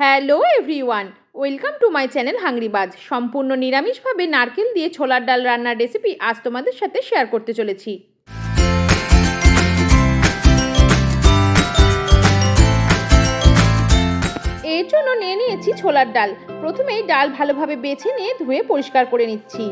Hello everyone, welcome to my channel হাংরিবাজ সম্পূর্ণ নিরামিষভাবে নারকেল দিয়ে ছোলার ডাল রান্নার রেসিপি আজ তোমাদের সাথে শেয়ার করতে চলেছি। এর জন্য নিয়ে নিয়েছি ছোলার ডাল। প্রথমেই ডাল ভালোভাবে বেছে নিয়ে ধুয়ে পরিষ্কার করে নিচ্ছি।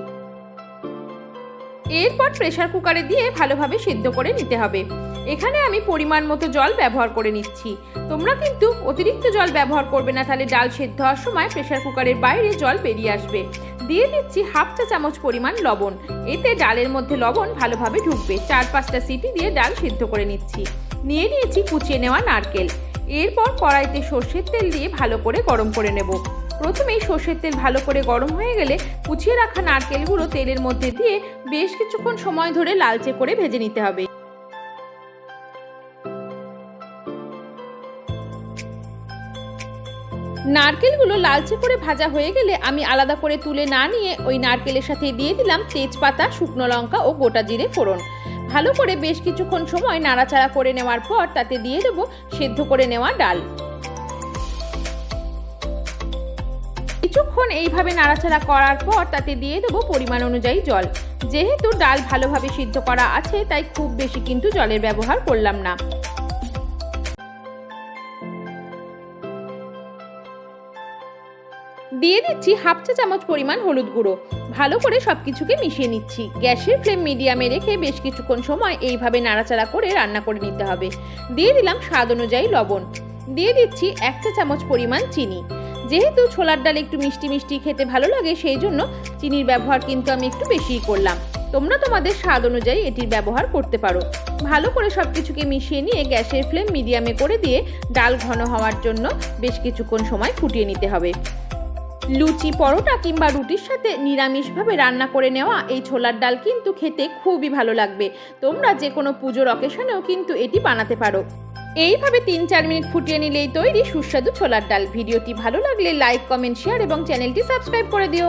এরপর প্রেসার কুকারে দিয়ে ভালোভাবে সিদ্ধ করে নিতে হবে। এখানে আমি পরিমাণ মতো জল ব্যবহার করে নিচ্ছি। তোমরা কিন্তু অতিরিক্ত জল ব্যবহার করবে না, তাহলে ডাল সেদ্ধ হওয়ার সময় প্রেসার কুকারের বাইরে জল বেরিয়ে আসবে। দিয়ে দিচ্ছি হাফ চা চামচ পরিমাণ লবণ। এতে ডালের মধ্যে লবণ ভালোভাবে ঢুকবে। চার পাঁচটা সিটি দিয়ে ডাল সিদ্ধ করে নিচ্ছি। নিয়ে নিয়েছি কুচিয়ে নেওয়া নারকেল। এরপর কড়াইতে সর্ষের তেল দিয়ে ভালো করে গরম করে নেব। প্রথমেই সর্ষের তেল ভালো করে গরম হয়ে গেলে কুচিয়ে রাখা নারকেলগুলো তেলের মধ্যে দিয়ে বেশ কিছুক্ষণ সময় ধরে লালচে করে ভেজে নিতে হবে। নারকেলগুলো লালচে করে ভাজা হয়ে গেলে আমি আলাদা করে তুলে না নিয়ে ওই নারকেলের সাথে দিয়ে দিলাম তেজপাতা, শুকনো লঙ্কা ও গোটা জিরে ফোড়ন। ভালো করে বেশ কিছুক্ষণ সময় নাড়াচাড়া করে নেওয়ার পর তাতে দিয়ে দেবো সেদ্ধ করে নেওয়া ডাল। কিছুক্ষণ এইভাবে নাড়াচাড়া করার পর তাতে দিয়ে দেবো পরিমাণ অনুযায়ী জল। যেহেতু ডাল ভালোভাবে সিদ্ধ করা আছে, তাই খুব বেশি কিন্তু জলের ব্যবহার করলাম না। দিয়ে দিচ্ছি হাফ চা চামচ পরিমাণ হলুদ গুঁড়ো। ভালো করে সব কিছুকে মিশিয়ে নিচ্ছি। গ্যাসের ফ্লেম মিডিয়ামে রেখে বেশ কিছুক্ষণ সময় এইভাবে নাড়াচাড়া করে রান্না করে নিতে হবে। দিয়ে দিলাম স্বাদ অনুযায়ী লবণ। দিয়ে দিচ্ছি এক চা চামচ পরিমাণ চিনি। যেহেতু ছোলার ডাল একটু মিষ্টি মিষ্টি খেতে ভালো লাগে, সেই জন্য চিনির ব্যবহার কিন্তু আমি একটু বেশিই করলাম। তোমরা তোমাদের স্বাদ অনুযায়ী এটির ব্যবহার করতে পারো। ভালো করে সব কিছুকে মিশিয়ে নিয়ে গ্যাসের ফ্লেম মিডিয়ামে করে দিয়ে ডাল ঘন হওয়ার জন্য বেশ কিছুক্ষণ সময় ফুটিয়ে নিতে হবে। লুচি, পরোটা কিংবা রুটির সাথে নিরামিষভাবে রান্না করে নেওয়া এই ছোলার ডাল কিন্তু খেতে খুবই ভালো লাগবে। তোমরা যে কোনো পুজোর অকেশনেও কিন্তু এটি বানাতে পারো। এইভাবে তিন চার মিনিট ফুটিয়ে নিলেই তৈরি সুস্বাদু ছোলার ডাল। ভিডিওটি ভালো লাগলে লাইক কমেন্ট শেয়ার এবং চ্যানেলটি সাবস্ক্রাইব করে দিও।